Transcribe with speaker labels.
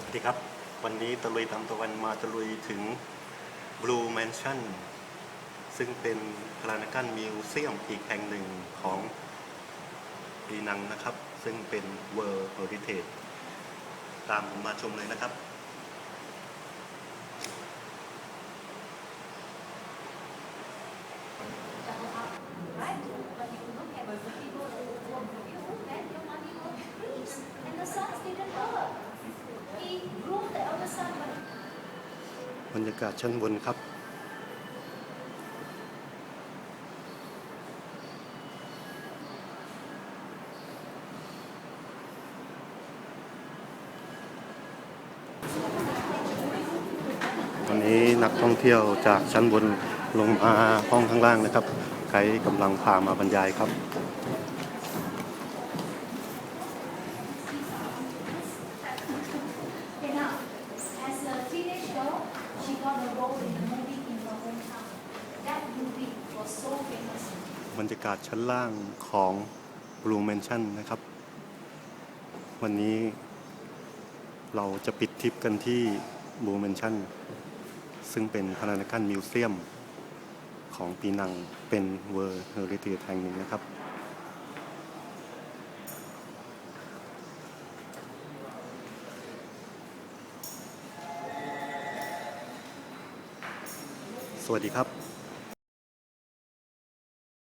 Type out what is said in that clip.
Speaker 1: สวัสดีครับ วันนี้ตะลุยตามตะวันมาตะลุยถึง Blue Mansion ซึ่งเป็นพลานากันมิวเซียมอีกแห่งหนึ่งของปีนังนะครับ ซึ่งเป็น World Heritage ตามผมมาชมเลยนะครับ บรรยากาศชั้นบนครับตอนนี้นักท่องเที่ยวจากชั้นบนลงมาห้องข้างล่างนะครับ ไกด์กำลังพามาบรรยายครับ บรรยากาศชั้นล่างของ Blue Mansion นะครับ วันนี้เราจะปิดทริปกันที่ Blue Mansion ซึ่งเป็นพนันกันมิวเซียมของปีนังเป็นเวอร์เฮอริเทจแห่งหนึ่งนะครับ สวัสดีครับ